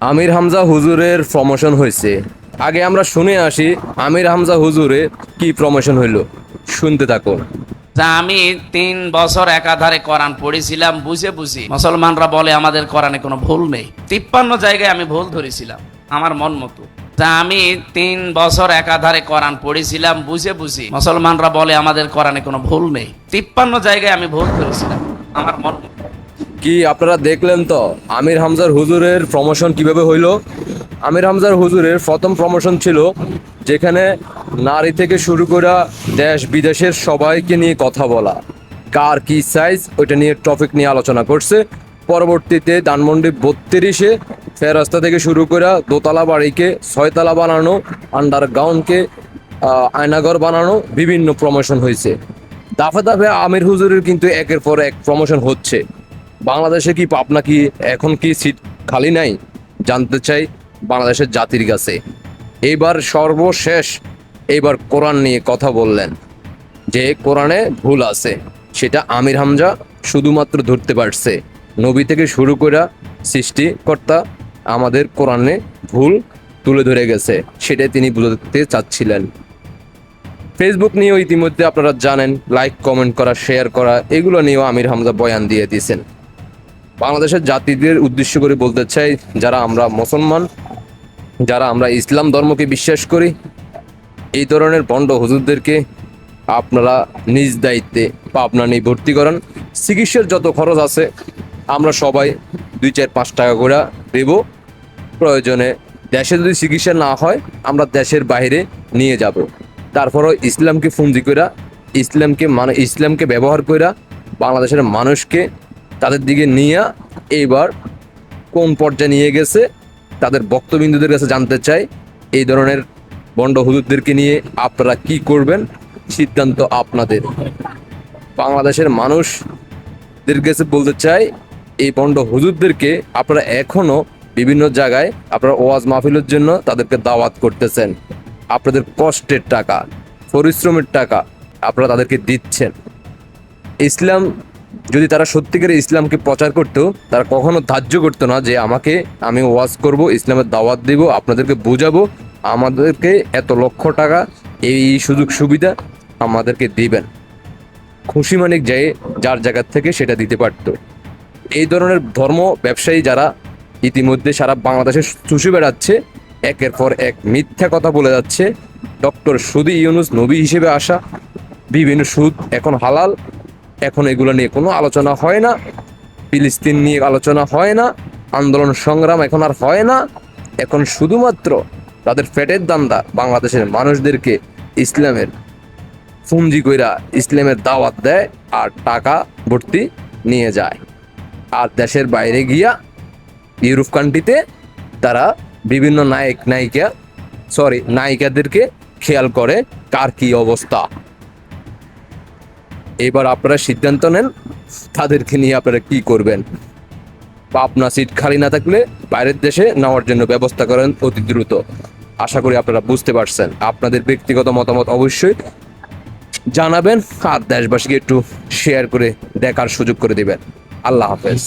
আমির হামজা হুজুরের প্রমোশন হয়েছে। আগে আমরা শুনে আসি আমির হামজা হুজুরে কি প্রমোশন হইল। শুনতে থাকুন। আমি তিন বছর একাধারে কোরআন পড়েছিলাম, বুঝে বুঝি। মুসলমানরা বলে আমাদের কোরআনে কোনো ভুল নেই। তিপ্পান্ন জায়গায় আমি ভুল ধরেছিলাম, আমার মন মতো। তা আমি তিন বছর একাধারে কোরআন পড়েছিলাম, বুঝে বুঝি। মুসলমানরা বলে আমাদের কোরআনে কোনো ভুল নেই। তিপ্পান্ন জায়গায় আমি ভুল ধরেছিলাম, আমার মন কি আপনারা দেখলেন তো? আমির হামজার হুজুরের প্রমোশন কীভাবে হইল? আমির হামজার হুজুরের প্রথম প্রমোশন ছিল যেখানে নারী থেকে শুরু করে দেশ বিদেশের সবাইকে নিয়ে কথা বলা। কার কি সাইজ ওইটা নিয়ে টপিক নিয়ে আলোচনা করছে। পরবর্তীতে ধানমন্ডি বত্রিশে ফেরাস্তা থেকে শুরু করে দোতলা বাড়িকে ছয়তলা বানানো আন্ডারগ্রাউন্ডকে আয়নাঘর বানানো বিভিন্ন প্রমোশন হয়েছে। দাফে দাফে আমির হুজুরের কিন্তু একের পর এক প্রমোশন হচ্ছে। বাংলাদেশে কি পাবনা কি এখন কি সিট খালি নাই? জানতে চাই বাংলাদেশের জাতির কাছে। এবার সর্বশেষ এইবার কোরআন নিয়ে কথা বললেন। যে কোরআনে ভুল আছে, সেটা আমির হামজা শুধুমাত্র ধরতে পারছে। নবী থেকে শুরু করে সৃষ্টিকর্তা আমাদের কোরআনে ভুল তুলে ধরে গেছে, সেটাই তিনি বুঝতে চাচ্ছিলেন। ফেসবুক নিয়েও ইতিমধ্যে আপনারা জানেন, লাইক, কমেন্ট করা, শেয়ার করা, এগুলো নিয়েও আমির হামজা বয়ান দিয়ে দিয়েছেন। বাংলাদেশের জাতিদের উদ্দেশ্য করে বলতে চাই, যারা আমরা মুসলমান, যারা আমরা ইসলাম ধর্মকে বিশ্বাস করি, এই ধরনের বন্ড হুজুরদেরকে আপনারা নিজ দায়িত্বে পাবনা নিয়ে ভর্তি করান। চিকিৎসার যত খরচ আছে, আমরা সবাই দুই, চার, পাঁচ টাকা করে দেব। প্রয়োজনে দেশে যদি চিকিৎসা না হয়, আমরা দেশের বাইরে নিয়ে যাব। তারপরও ইসলামকে ফুঞ্জি করা ইসলামকে মানে ইসলামকে ব্যবহার কইরা বাংলাদেশের মানুষকে তাদের দিকে নিয়ে এইবার কোন পর্যায়ে নিয়ে গেছে, তাদের বক্তবিন্দুদের কাছে জানতে চাই। এই ধরনের বন্ড হুজুরদেরকে নিয়ে আপনারা কি করবেন? সিদ্ধান্ত আপনাদের। বাংলাদেশের মানুষদের কাছে বলতে চাই, এই বন্ড হুজুরদেরকে আপনারা এখনও বিভিন্ন জায়গায় আপনারা ওয়াজ মাহফিলের জন্য তাদেরকে দাওয়াত করতেছেন। আপনাদের কষ্টের টাকা, পরিশ্রমের টাকা আপনারা তাদেরকে দিচ্ছেন। ইসলাম যদি তারা সত্যিকারে ইসলামকে প্রচার করতো, তারা কখনো ধার্য করতো না যে আমাকে আমি ওয়াজ করব, ইসলামের দাওয়াত দিব, আপনাদেরকে বোঝাবো, আমাদেরকে এত লক্ষ টাকা এই সুযোগ সুবিধা আমাদেরকে দিবেন। খুশি মানিক যায় যার জায়গার থেকে সেটা দিতে পারতো। এই ধরনের ধর্ম ব্যবসায়ী যারা ইতিমধ্যে সারা বাংলাদেশে চুষে বেড়াচ্ছে, একের পর এক মিথ্যা কথা বলে যাচ্ছে, ডক্টর সুদি ইউনুস নবী হিসেবে আসা, বিভিন্ন সুদ এখন হালাল এখন এগুলো নিয়ে কোনো আলোচনা হয় না। ফিলিস্তিন নিয়ে আলোচনা হয় না। আন্দোলন সংগ্রাম এখন আর হয় না। এখন শুধুমাত্র তাদের ফেটের দান্দা বাংলাদেশের মানুষদেরকে ইসলামের ফুঞ্জি কইরা ইসলামের দাওয়াত দেয় আর টাকা ভর্তি নিয়ে যায়। আর দেশের বাইরে গিয়া ইউরোপ কান্ট্রিতে তারা বিভিন্ন নায়ক, নায়িকা সরি নায়িকাদেরকে খেয়াল করে কার কি অবস্থা। এবার আপনারা সিদ্ধান্ত নেন তাদেরকে নিয়ে আপনারা কি করবেন। আপনার সিট খালি না থাকলে বাইরের দেশে নেওয়ার জন্য ব্যবস্থা করেন অতি দ্রুত। আশা করি আপনারা বুঝতে পারছেন। আপনাদের ব্যক্তিগত মতামত অবশ্যই জানাবেন আর দেশবাসীকে একটু শেয়ার করে দেখার সুযোগ করে দেবেন। আল্লাহ হাফেজ।